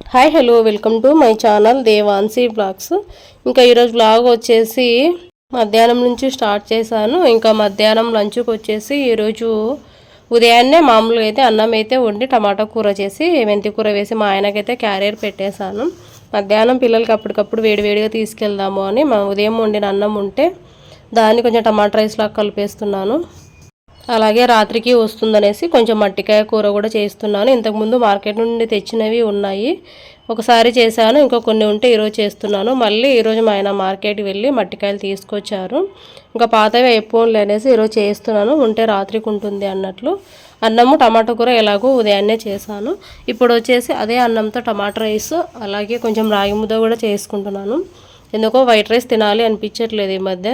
Hi hello welcome to my channel Devanshi blogs ఇంకా ఈరోజు blog వచ్చేసి మధ్యాహ్నం నుంచి స్టార్ట్ చేశాను. ఇంకా మధ్యాహ్నం లంచ్కి వచ్చేసి ఈరోజు ఉదయాన్నే మామూలుగా అయితే అన్నం అయితే వండి టమాటా కూర చేసి మెంతి కూర వేసి మా ఆయనకైతే క్యారియర్ పెట్టేశాను. మధ్యాహ్నం పిల్లలకి అప్పటికప్పుడు వేడివేడిగా తీసుకెళ్దాము అని మా ఉదయం వండిన అన్నం ఉంటే దాన్ని కొంచెం టమాటా రైస్లాగా కలిపేస్తున్నాను. అలాగే రాత్రికి వస్తుందనేసి కొంచెం మట్టికాయ కూర కూడా చేస్తున్నాను. ఇంతకుముందు మార్కెట్ నుండి తెచ్చినవి ఉన్నాయి. ఒకసారి చేశాను ఇంకా కొన్ని ఉంటే ఈరోజు చేస్తున్నాను. మళ్ళీ ఈరోజు మా ఆయన మార్కెట్కి వెళ్ళి మట్టికాయలు తీసుకొచ్చారు. ఇంకా పాతవి అయిపోన్లే అనేసి ఈరోజు చేస్తున్నాను. ఉంటే రాత్రికి ఉంటుంది అన్నట్లు. అన్నము టమాటో కూర ఎలాగో ఉదయాన్నే చేశాను. ఇప్పుడు వచ్చేసి అదే అన్నంతో టమాటో రైస్ అలాగే కొంచెం రాగి ముద్ద కూడా చేసుకుంటున్నాను. ఎందుకో వైట్ రైస్ తినాలి అనిపించట్లేదు ఈ మధ్య.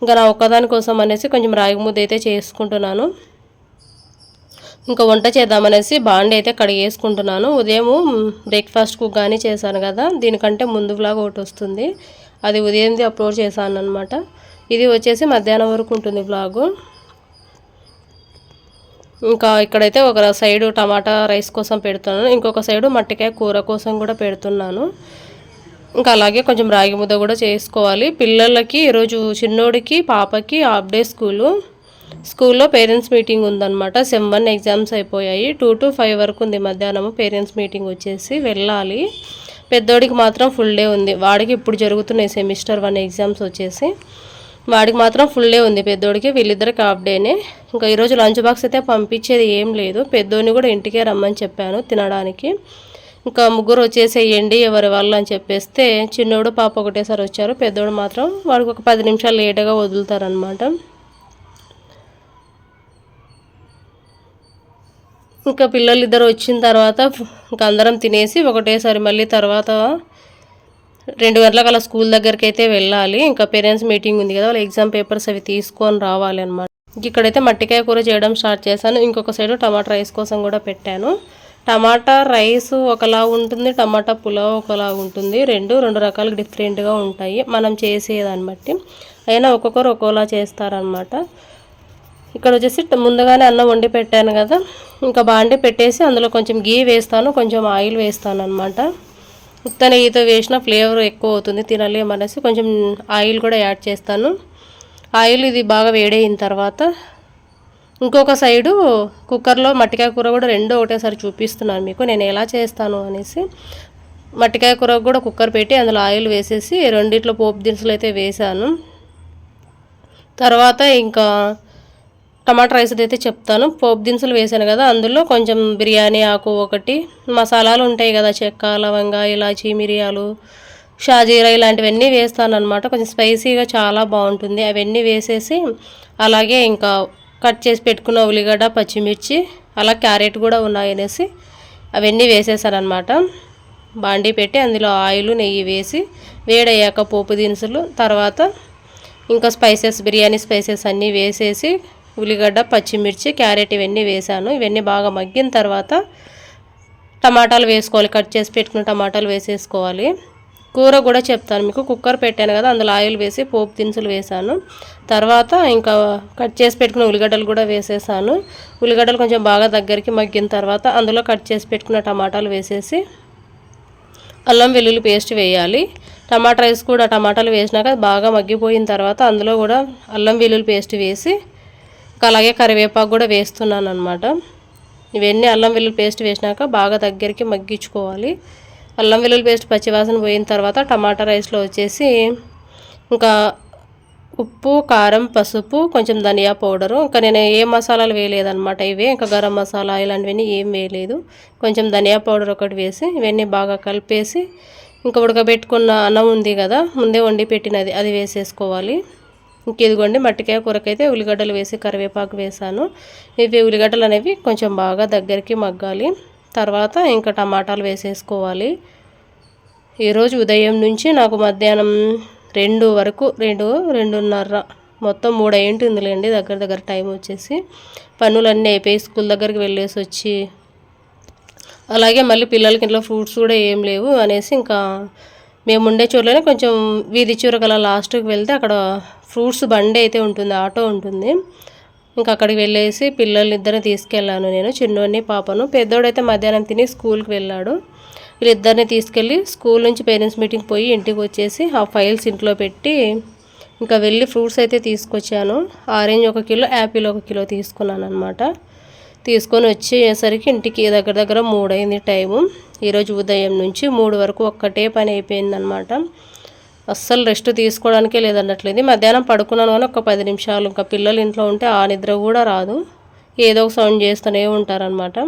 ఇంకా నా ఒక్కదానికోసం అనేసి కొంచెం రాగి ముద్ద అయితే చేసుకుంటున్నాను. ఇంకా వంట చేద్దామనేసి బాండి అయితే కడిగేసుకుంటున్నాను. ఉదయం బ్రేక్ఫాస్ట్కు కానీ చేశాను కదా దీనికంటే ముందు బ్లాగ్ ఒకటి వస్తుంది. అది ఉదయంది అప్లోడ్ చేశాను అనమాట ఇది వచ్చేసి మధ్యాహ్నం వరకు ఉంటుంది బ్లాగు ఇంకా ఇక్కడైతే ఒక సైడు టమాటా రైస్ కోసం పెడుతున్నాను. ఇంకొక సైడు మట్టికాయ కూర కోసం కూడా పెడుతున్నాను. ఇంకా అలాగే కొంచెం రాగి ముద్ద కూడా చేసుకోవాలి. పిల్లలకి ఈరోజు చిన్నోడికి పాపకి హాఫ్ డే స్కూలు. స్కూల్లో పేరెంట్స్ మీటింగ్ ఉందన్నమాట. సెమ్ వన్ ఎగ్జామ్స్ అయిపోయాయి. టూ టు ఫైవ్ వరకు ఉంది మధ్యాహ్నం పేరెంట్స్ మీటింగ్ వచ్చేసి వెళ్ళాలి. పెద్దోడికి మాత్రం ఫుల్ డే ఉంది. వాడికి ఇప్పుడు జరుగుతున్నాయి సెమిస్టర్ వన్ ఎగ్జామ్స్ వచ్చేసి. వాడికి మాత్రం ఫుల్ డే ఉంది. పెద్దోడికి వీళ్ళిద్దరికి హాఫ్ డేనే ఇంకా ఈరోజు లంచ్ బాక్స్ అయితే పంపించేది ఏం లేదు. పెద్దోడిని కూడా ఇంటికే రమ్మని చెప్పాను తినడానికి. ఇంకా ముగ్గురు వచ్చేసేయండి ఎవరి వాళ్ళు అని చెప్పేస్తే చిన్నోడు పాప ఒకటేసారి వచ్చారు. పెద్దోడు మాత్రం వాడికి ఒక పది నిమిషాలు లేటుగా వదులుతారనమాట ఇంకా పిల్లలు ఇద్దరు వచ్చిన తర్వాత ఇంకా అందరం తినేసి ఒకటేసారి మళ్ళీ తర్వాత రెండు గంటలకు అలా స్కూల్ దగ్గరికి అయితే వెళ్ళాలి. ఇంకా పేరెంట్స్ మీటింగ్ ఉంది కదా వాళ్ళ ఎగ్జామ్ పేపర్స్ అవి తీసుకొని రావాలి అనమాట ఇక్కడైతే మట్టికాయ కూర చేయడం స్టార్ట్ చేశాను. ఇంకొక సైడ్ టమాటా రైస్ కోసం కూడా పెట్టాను. టమాటా రైస్ ఒకలా ఉంటుంది టమాటా పులావ్ ఒకలా ఉంటుంది. రెండు రెండు రకాలు డిఫరెంట్గా ఉంటాయి. మనం చేసేదాన్ని బట్టి. అయినా ఒక్కొక్కరు ఒక్కోలా చేస్తారనమాట ఇక్కడ వచ్చేసి ముందుగానే అన్నం వండి పెట్టాను కదా. ఇంకా బాండి పెట్టేసి అందులో కొంచెం గీ వేస్తాను కొంచెం ఆయిల్ వేస్తాను అనమాట ఉత్త నెయ్యితో వేసిన ఫ్లేవర్ ఎక్కువ అవుతుంది తినలేమనేసి కొంచెం ఆయిల్ కూడా యాడ్ చేస్తాను. ఆయిల్ ఇది బాగా వేడైన తర్వాత ఇంకొక సైడు కుక్కర్లో మట్టికాయ కూర కూడా రెండు ఒకటేసారి చూపిస్తున్నాను మీకు. నేను ఎలా చేస్తాను అనేసి మట్టికాయ కూర కూడా కుక్కర్ పెట్టి అందులో ఆయిల్ వేసేసి రెండిట్లో పోపు దినుసులు అయితే వేసాను తర్వాత ఇంకా టమాటా రైస్ అయితే చెప్తాను. పోపు దినుసులు వేసాను కదా అందులో కొంచెం బిర్యానీ ఆకు ఒకటి మసాలాలు ఉంటాయి కదా చెక్క లవంగ ఇలాచి మిరియాలు షాజీరా ఇలాంటివన్నీ వేస్తాను అనమాట కొంచెం స్పైసీగా చాలా బాగుంటుంది. అవన్నీ వేసేసి అలాగే ఇంకా కట్ చేసి పెట్టుకున్న ఉల్లిగడ్డ పచ్చిమిర్చి అలా క్యారెట్ కూడా ఉన్నాయనేసి అవన్నీ వేసేసారనమాట బాండీ పెట్టి అందులో ఆయిల్ నెయ్యి వేసి వేడయ్యాక పోపు దినుసులు తర్వాత ఇంకా స్పైసెస్ బిర్యానీ స్పైసెస్ అన్నీ వేసేసి ఉల్లిగడ్డ పచ్చిమిర్చి క్యారెట్ ఇవన్నీ వేసాను. ఇవన్నీ బాగా మగ్గిన తర్వాత టమాటాలు వేసుకోవాలి. కట్ చేసి పెట్టుకున్న టమాటాలు వేసేసుకోవాలి. కూర కూడా చెప్తాను మీకు. కుక్కర్ పెట్టాను కదా అందులో ఆయిల్ వేసి పోపు దినుసులు వేసాను. తర్వాత ఇంకా కట్ చేసి పెట్టుకున్న ఉల్లిగడ్డలు కూడా వేసేసాను. ఉల్లిగడ్డలు కొంచెం బాగా దగ్గరికి మగ్గిన తర్వాత అందులో కట్ చేసి పెట్టుకున్న టమాటాలు వేసేసి అల్లం వెల్లుల్లి పేస్ట్ వేయాలి. టమాటా రైస్ కూడా టమాటాలు వేసినాక బాగా మగ్గిపోయిన తర్వాత అందులో కూడా అల్లం వెల్లుల్లి పేస్ట్ వేసి అలాగే కరివేపాకు కూడా వేస్తున్నాను అనమాట ఇవన్నీ అల్లం వెల్లుల్లి పేస్ట్ వేసినాక బాగా దగ్గరికి మగ్గించుకోవాలి. అల్లం వెల్లుల్లి పేస్ట్ పచ్చివాసన పోయిన తర్వాత టమాటా రైస్లో వచ్చేసి ఇంకా ఉప్పు కారం పసుపు కొంచెం ధనియా పౌడరు. ఇంకా నేను ఏ మసాలాలు వేయలేదనమాట ఇవే. ఇంకా గరం మసాలా ఇలాంటివన్నీ ఏం వేయలేదు. కొంచెం ధనియా పౌడర్ ఒకటి వేసి ఇవన్నీ బాగా కలిపేసి ఇంకా ఉడకబెట్టుకున్న అన్నం ఉంది కదా ముందే వండి పెట్టినది అది వేసేసుకోవాలి. ఇంక ఇదిగోండి మట్టికాయ కూరకైతే ఉల్లిగడ్డలు వేసి కరివేపాకు వేసాను. ఇవి ఉల్లిగడ్డలు అనేవి కొంచెం బాగా దగ్గరికి మగ్గాలి. తర్వాత ఇంకా టమాటాలు వేసేసుకోవాలి. ఈరోజు ఉదయం నుంచి నాకు మధ్యాహ్నం రెండు వరకు రెండు రెండున్నర మొత్తం మూడు అయ్యింటుందిలేండి దగ్గర దగ్గర టైం వచ్చేసి. పనులన్నీ అయిపోయి స్కూల్ దగ్గరికి వెళ్ళేసి వచ్చి అలాగే మళ్ళీ పిల్లలకి ఇంట్లో ఫ్రూట్స్ కూడా ఏం లేవు అనేసి ఇంకా మేము ఉండే చోట్లోనే కొంచెం వీధి చివరకల లాస్ట్కి వెళ్తే అక్కడ ఫ్రూట్స్ బండి అయితే ఉంటుంది ఆటో ఉంటుంది. ఇంకా అక్కడికి వెళ్ళేసి పిల్లల్ని ఇద్దరిని తీసుకెళ్ళాను నేను. చిన్నోడిని పాపను. పెద్దోడైతే మధ్యాహ్నం తిని స్కూల్కి వెళ్ళాడు. వీళ్ళిద్దరిని తీసుకెళ్ళి స్కూల్ నుంచి పేరెంట్స్ మీటింగ్ పోయి ఇంటికి వచ్చేసి ఆ ఫైల్స్ ఇంట్లో పెట్టి ఇంకా వెళ్ళి ఫ్రూట్స్ అయితే తీసుకొచ్చాను. ఆరెంజ్ ఒక కిలో యాపిల్ ఒక కిలో తీసుకున్నాను అనమాట తీసుకొని వచ్చేసరికి ఇంటికి దగ్గర దగ్గర మూడైంది టైము. ఈరోజు ఉదయం నుంచి మూడు వరకు ఒక్కటే పని అయిపోయిందనమాట అస్సలు రెస్ట్ తీసుకోవడానికే లేదన్నట్లేదు. మధ్యాహ్నం పడుకున్నాను కానీ ఒక పది నిమిషాలు. ఇంకా పిల్లలు ఇంట్లో ఉంటే ఆ నిద్ర కూడా రాదు. ఏదో ఒక సౌండ్ చేస్తూనే ఉంటారనమాట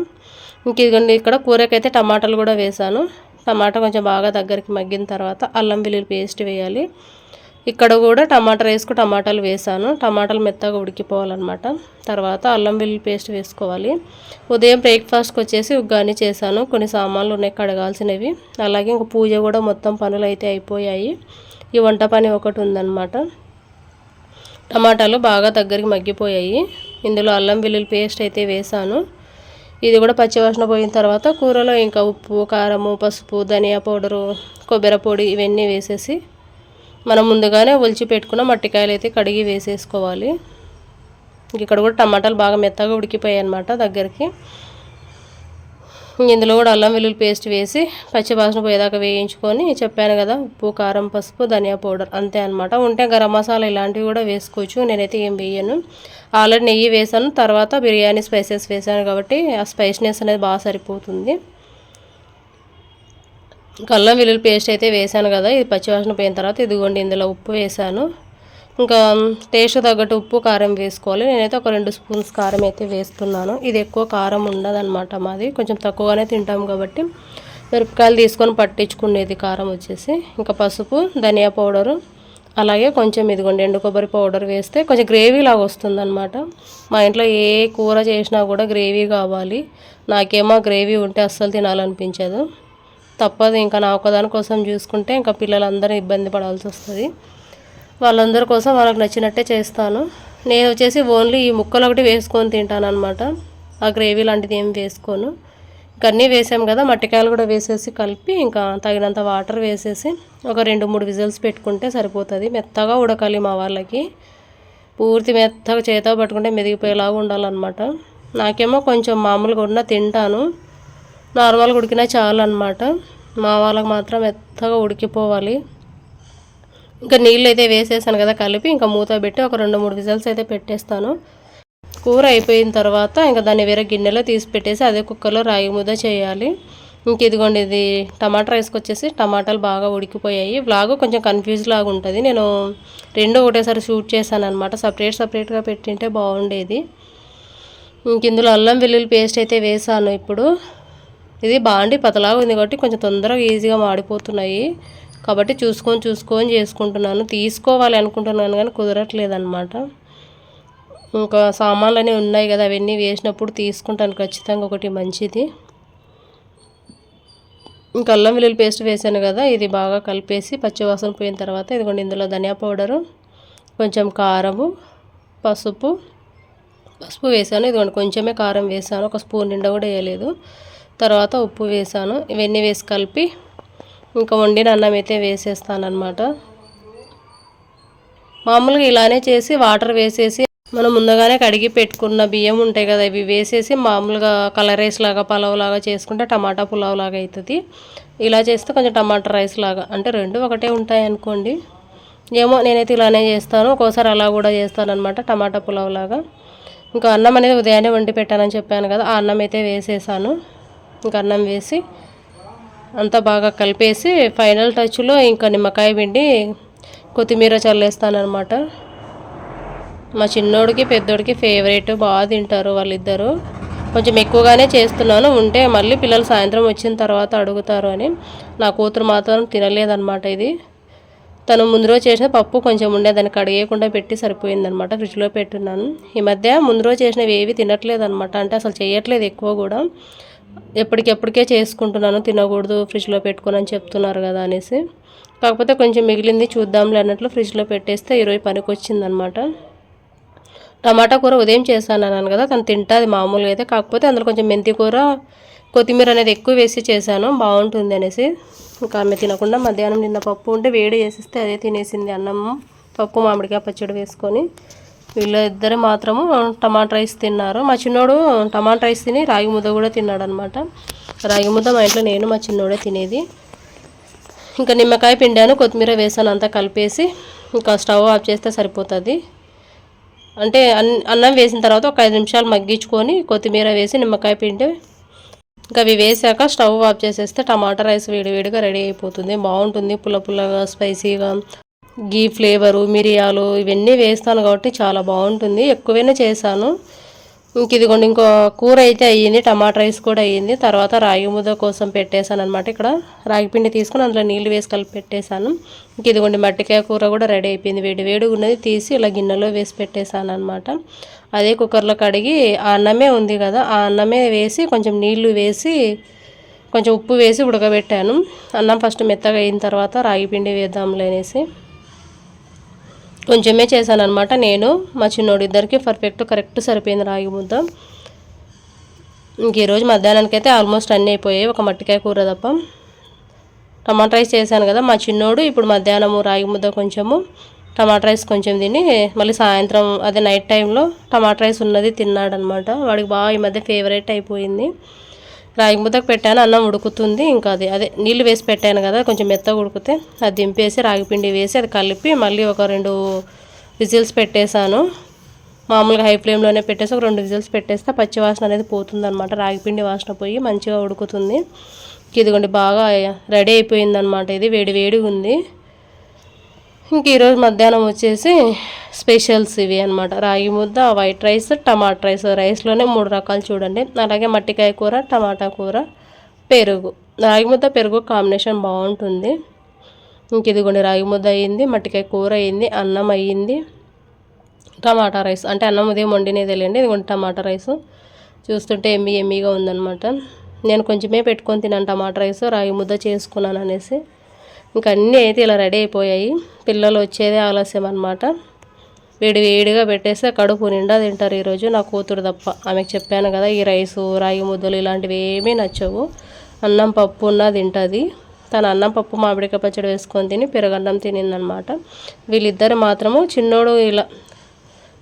ఇంక ఇదిగోండి ఇక్కడ కూరకైతే టమాటాలు కూడా వేసాను టమాటా కొంచెం బాగా దగ్గరికి మగ్గిన తర్వాత అల్లం వెల్లుల్లి పేస్ట్ వేయాలి. ఇక్కడ కూడా టమాటా రైస్కు టమాటాలు వేసాను టమాటాలు మెత్తగా ఉడికిపోవాలన్నమాట. తర్వాత అల్లం వెల్లుల్లి పేస్ట్ వేసుకోవాలి. ఉదయం బ్రేక్ఫాస్ట్కి వచ్చేసి ఉగ్గాని చేశాను. కొన్ని సామాన్లు ఉన్నాయి కడగాల్సినవి. అలాగే ఇంక పూజ కూడా మొత్తం పనులు అయితే అయిపోయాయి. ఈ వంట పని ఒకటి ఉందన్నమాట. టమాటాలు బాగా దగ్గరికి మగ్గిపోయాయి. ఇందులో అల్లం వెల్లుల్లి పేస్ట్ అయితే వేసాను ఇది కూడా పచ్చివాసన పోయిన తర్వాత కూరలో ఇంకా ఉప్పు కారము పసుపు ధనియా పౌడరు కొబ్బరి పొడి ఇవన్నీ వేసేసి మనం ముందుగానే ఒలిచి పెట్టుకున్న మట్టికాయలు అయితే కడిగి వేసేసుకోవాలి. ఇక్కడ కూడా టమాటాలు బాగా మెత్తగా ఉడికిపోయాయి అనమాట దగ్గరికి. ఇందులో కూడా అల్లం వెల్లుల్లి పేస్ట్ వేసి పచ్చి వాసన పోయేదాకా వేయించుకొని చెప్పాను కదా ఉప్పు కారం పసుపు ధనియా పౌడర్ అంతే అనమాట ఉంటే గరం మసాలా ఇలాంటివి కూడా వేసుకోవచ్చు నేనైతే ఏం వేయను. ఆల్రెడీ నెయ్యి వేసాను తర్వాత బిర్యానీ స్పైసెస్ వేసాను కాబట్టి ఆ స్పైస్నెస్ అనేది బాగా సరిపోతుంది. అల్లం వెల్లుల్లి పేస్ట్ అయితే వేసాను కదా ఇది పచ్చివాసన పోయిన తర్వాత ఇదిగోండి ఇందులో ఉప్పు వేసాను. ఇంకా టేస్ట్ తగ్గట్టు ఉప్పు కారం వేసుకోవాలి. నేనైతే ఒక రెండు స్పూన్స్ కారం అయితే వేస్తున్నాను. ఇది ఎక్కువ కారం ఉండదన్నమాట మాది. కొంచెం తక్కువగానే తింటాం కాబట్టి మిరపకాయలు తీసుకొని పట్టించుకునేది కారం వచ్చేసి. ఇంకా పసుపు ధనియా పౌడరు అలాగే కొంచెం ఇదిగోండి ఎండు కొబ్బరి పౌడర్ వేస్తే కొంచెం గ్రేవీ లాగా వస్తుందన్నమాట. మా ఇంట్లో ఏ కూర చేసినా కూడా గ్రేవీ కావాలి. నాకేమో గ్రేవీ ఉంటే అస్సలు తినాలనిపించదు. తప్పదు. ఇంకా నా ఒకదాని కోసం చూసుకుంటే ఇంకా పిల్లలందరూ ఇబ్బంది పడాల్సి వస్తుంది. వాళ్ళందరి కోసం వాళ్ళకి నచ్చినట్టే చేస్తాను. నేను వచ్చేసి ఓన్లీ ఈ ముక్కలు ఒకటి వేసుకొని తింటాను అనమాట ఆ గ్రేవీ లాంటిది ఏం వేసుకోను. ఇంకా అన్నీ వేసాం కదా మట్టికాయలు కూడా వేసేసి కలిపి ఇంకా తగినంత వాటర్ వేసేసి ఒక రెండు మూడు విజిల్స్ పెట్టుకుంటే సరిపోతుంది. మెత్తగా ఉడకాలి మా వాళ్ళకి. పూర్తి మెత్తగా చేత పట్టుకుంటే మెదిగిపోయేలాగా ఉండాలన్నమాట. నాకేమో కొంచెం మామూలుగా ఉన్న తింటాను. నార్మల్గా ఉడికినా చాలు అనమాట మా వాళ్ళకి మాత్రం మెత్తగా ఉడికిపోవాలి. ఇంకా నీళ్ళు అయితే వేసేసాను కదా కలిపి ఇంకా మూత పెట్టి ఒక రెండు మూడు విజల్స్ అయితే పెట్టేస్తాను. కూర అయిపోయిన తర్వాత ఇంకా దాన్ని వేరే గిన్నెలో తీసి పెట్టేసి అదే కుక్కర్లో రాగి ముద్ద చేయాలి. ఇంక ఇదిగోండి ఇది టమాటా రైస్కి వచ్చేసి టమాటాలు బాగా ఉడికిపోయాయి. బ్లాగ్ కొంచెం కన్ఫ్యూజ్ లాగా ఉంటుంది. నేను రెండు ఒకటేసారి షూట్ చేశాను అనమాట సపరేట్ సపరేట్గా పెట్టింటే బాగుండేది. ఇంక ఇందులో అల్లం వెల్లుల్లి పేస్ట్ అయితే వేసాను ఇప్పుడు. ఇది బాండి పతలాగా ఉంది కాబట్టి కొంచెం తొందరగా ఈజీగా మాడిపోతున్నాయి. కాబట్టి చూసుకొని చూసుకొని చేసుకుంటున్నాను. తీసుకోవాలి అనుకుంటున్నాను కానీ కుదరట్లేదనమాట ఇంకా సామాన్లు అనేవి ఉన్నాయి కదా అవన్నీ వేసినప్పుడు తీసుకుంటాను. ఖచ్చితంగా ఒకటి మంచిది. ఇంకా అల్లం వెల్లుల్లి పేస్ట్ వేసాను కదా ఇది బాగా కలిపేసి పచ్చివాసన పోయిన తర్వాత ఇదిగోండి ఇందులో ధనియా పౌడరు కొంచెం కారము పసుపు పసుపు వేసాను. ఇదిగోండి కొంచెమే కారం వేసాను. ఒక స్పూన్ నిండా కూడా వేయలేదు. తర్వాత ఉప్పు వేసాను. ఇవన్నీ వేసి కలిపి ఇంకా వండిన అన్నం అయితే వేసేస్తాను అనమాట మామూలుగా ఇలానే చేసి వాటర్ వేసేసి మనం ముందుగానే కడిగి పెట్టుకున్న బియ్యం ఉంటాయి కదా ఇవి వేసేసి మామూలుగా కలర్ రైస్ లాగా పలావ్ లాగా చేసుకుంటే టమాటా పులావ్ లాగా అవుతుంది ఇలా చేస్తే కొంచెం టమాటా రైస్ లాగా అంటే రెండు ఒకటే ఉంటాయి అనుకోండి. ఏమో నేనైతే ఇలానే చేస్తాను ఒక్కోసారి అలా కూడా చేస్తాను అనమాట టమాటా పులావ్ లాగా. ఇంకా అన్నం అనేది ఉదయాన్నే వండి పెట్టానని చెప్పాను కదా ఆ అన్నం అయితే వేసేసాను. ఇంకా అన్నం వేసి అంతా బాగా కలిపేసి ఫైనల్ టచ్లో ఇంకా నిమ్మకాయ పిండి కొత్తిమీర చల్లేస్తానమాట మా చిన్నోడికి పెద్దోడికి ఫేవరెట్ బాగా తింటారు వాళ్ళిద్దరు. కొంచెం ఎక్కువగానే చేస్తున్నాను ఉంటే మళ్ళీ పిల్లలు సాయంత్రం వచ్చిన తర్వాత అడుగుతారు అని. నా కూతురు మాత్రం తినలేదన్నమాట ఇది. తను ముందు రోజు చేసిన పప్పు కొంచెం ఉండే దాన్ని కడిగేయకుండా పెట్టి సరిపోయిందనమాట ఫ్రిడ్జ్లో పెట్టున్నాను. ఈ మధ్య ముందు రోజు చేసినవి ఏవి తినట్లేదనమాట అంటే అసలు చేయట్లేదు ఎక్కువ కూడా. ఎప్పటికెప్పటికే చేసుకుంటున్నాను తినకూడదు ఫ్రిడ్జ్లో పెట్టుకొని అని చెప్తున్నారు కదా అనేసి. కాకపోతే కొంచెం మిగిలింది చూద్దాంలే అన్నట్లు ఫ్రిడ్జ్లో పెట్టేస్తే ఈరోజు పనికి వచ్చిందనమాట టమాటా కూర ఉదయం చేశాను అన్నాను కదా తను తింటుంది మామూలుగా అయితే. కాకపోతే అందులో కొంచెం మెంతి కూర కొత్తిమీర అనేది ఎక్కువ వేసి చేశాను బాగుంటుంది అనేసి. ఇంకా ఆమె తినకుండా మధ్యాహ్నం నిన్న పప్పు ఉంటే వేడి చేసిస్తే అదే తినేసింది అన్నం పప్పు మామిడికాయ పచ్చడి వేసుకొని. వీళ్ళిద్దరు మాత్రము టమాటా రైస్ తిన్నారు. మా చిన్నోడు టమాటా రైస్ తిని రాగి ముద్ద కూడా తిన్నాడు అనమాట రాగి ముద్ద మా ఇంట్లో నేను మా చిన్నోడే తినేది. ఇంకా నిమ్మకాయ పిండాను కొత్తిమీర వేసాను అంతా కలిపేసి ఇంకా స్టవ్ ఆఫ్ చేస్తే సరిపోతుంది. అంటే అన్నం వేసిన తర్వాత ఒక ఐదు నిమిషాలు మగ్గించుకొని కొత్తిమీర వేసి నిమ్మకాయ పిండి ఇంకా అవి వేసాక స్టవ్ ఆఫ్ చేసేస్తే టమాటా రైస్ వేడివేడిగా రెడీ అయిపోతుంది. బాగుంటుంది పుల్ల పుల్లగా స్పైసీగా. గీ ఫ్లేవరు మిరియాలు ఇవన్నీ వేస్తాను కాబట్టి చాలా బాగుంటుంది. ఎక్కువైనా చేశాను. ఇంక ఇదిగోండి ఇంకో కూర అయితే అయ్యింది టమాటా రైస్ కూడా అయ్యింది. తర్వాత రాగి ముద్ద కోసం పెట్టేశాను అనమాట ఇక్కడ. రాగి పిండి తీసుకుని అందులో నీళ్ళు వేసి కలిపి పెట్టేశాను. ఇంక ఇదిగోండి మట్టికాయ కూర కూడా రెడీ అయిపోయింది. వేడి వేడిగా ఉన్నది తీసి ఇలా గిన్నెలో వేసి పెట్టేశాను అనమాట అదే కుక్కర్లో కడిగి ఆ అన్నమే ఉంది కదా ఆ అన్నమే వేసి కొంచెం నీళ్ళు వేసి కొంచెం ఉప్పు వేసి ఉడకబెట్టాను. అన్నం ఫస్ట్ మెత్తగా అయిన తర్వాత రాగి పిండి వేద్దాంలే అనేసి. కొంచెమే చేశాను అనమాట నేను. మా చిన్నోడు ఇద్దరికి పర్ఫెక్ట్ కరెక్ట్ సరిపోయింది రాగి ముద్ద. ఇంక ఈరోజు మధ్యాహ్నానికి అయితే ఆల్మోస్ట్ అన్నీ అయిపోయాయి. ఒక మట్టికాయ కూర తప్ప. టమాటా రైస్ చేశాను కదా మా చిన్నోడు. ఇప్పుడు మధ్యాహ్నము రాగి ముద్ద కొంచెము. టమాటా రైస్ కొంచెం తిని మళ్ళీ సాయంత్రం అదే నైట్ టైంలో టమాటా రైస్ ఉన్నది తిన్నాడనమాట వాడికి బాగా ఈ మధ్య ఫేవరెట్ అయిపోయింది. రాగి ముద్దకు పెట్టాను అన్నం ఉడుకుతుంది ఇంకా అది అదే నీళ్ళు వేసి పెట్టాను కదా కొంచెం మెత్తగా ఉడికితే అది దింపేసి రాగిపిండి వేసి అది కలిపి మళ్ళీ ఒక రెండు విజిల్స్ పెట్టేశాను. మామూలుగా హై ఫ్లేమ్లోనే పెట్టేసి ఒక రెండు విజిల్స్ పెట్టేస్తే పచ్చి వాసన అనేది పోతుంది అనమాట రాగిపిండి వాసన పోయి మంచిగా ఉడుకుతుంది. ఇదిగోండి బాగా రెడీ అయిపోయిందనమాట ఇది వేడి వేడిగా ఉంది. ఇంక ఈరోజు మధ్యాహ్నం వచ్చేసి స్పెషల్స్ ఇవి అనమాట రాగి ముద్ద వైట్ రైస్ టమాటా రైస్. రైస్లోనే మూడు రకాలు చూడండి. అలాగే మట్టికాయ కూర టమాటా కూర పెరుగు. రాగి ముద్ద పెరుగు కాంబినేషన్ బాగుంటుంది. ఇంక ఇదిగోండి రాగి ముద్ద అయ్యింది మట్టికాయ కూర అయ్యింది అన్నం అయ్యింది టమాటా రైస్ అంటే అన్నం ఉదయం వండినే తెలియండి. ఇదిగోండి టమాటా రైస్. చూస్తుంటే ఎమ్మి ఎమ్మిగా ఉందనమాట నేను కొంచెమే పెట్టుకొని తిన్నాను టమాటా రైస్ రాగి ముద్ద చేసుకున్నాను అనేసి. ఇంక అన్నీ అయితే ఇలా రెడీ అయిపోయాయి. పిల్లలు వచ్చేదే ఆలస్యం అనమాట వేడి వేడిగా పెట్టేస్తే కడుపు నిండా తింటారు ఈరోజు నా కూతురు తప్ప. ఆమెకు చెప్పాను కదా ఈ రైసు రాగి ముద్దలు ఇలాంటివి ఏమీ నచ్చవు. అన్నం పప్పు ఉన్నా తింటుంది. తను అన్నం పప్పు మామిడికాయ పచ్చడి వేసుకొని తిని పెరగన్నం తినిందనమాట వీళ్ళిద్దరు మాత్రము చిన్నోడు ఇలా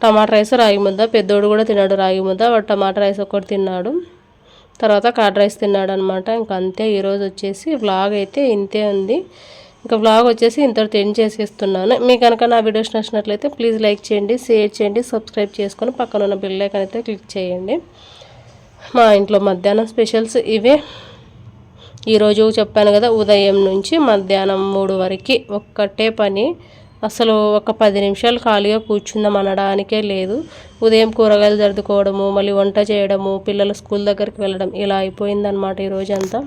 టమాటా రైస్ రాగి ముద్ద పెద్దోడు కూడా తిన్నాడు రాగి ముద్ద వాడు టమాటా రైస్ ఒకటి తిన్నాడు. తర్వాత కర్డ్ రైస్ తిన్నాడు అనమాట ఇంక అంతే ఈరోజు వచ్చేసి వ్లాగ్ అయితే ఇంతే ఉంది. ఇంకా బ్లాగ్ వచ్చేసి ఇంతటితో ఎండ్ చేసేస్తున్నాను. మీకు కనుక నా వీడియోస్ నచ్చినట్లయితే ప్లీజ్ లైక్ చేయండి షేర్ చేయండి సబ్స్క్రైబ్ చేసుకొని పక్కన ఉన్న బిల్ ఐకన్ అయితే క్లిక్ చేయండి. మా ఇంట్లో మధ్యాహ్నం స్పెషల్స్ ఇవే. ఈరోజు చెప్పాను కదా ఉదయం నుంచి మధ్యాహ్నం మూడు వరకు ఒక్కటే పని. అసలు ఒక పది నిమిషాలు ఖాళీగా కూర్చుందాం అనడానికే లేదు. ఉదయం కూరగాయలు సర్దుకోవడము మళ్ళీ వంట చేయడము పిల్లలు స్కూల్ దగ్గరికి వెళ్ళడం ఇలా అయిపోయిందనమాట ఈరోజంతా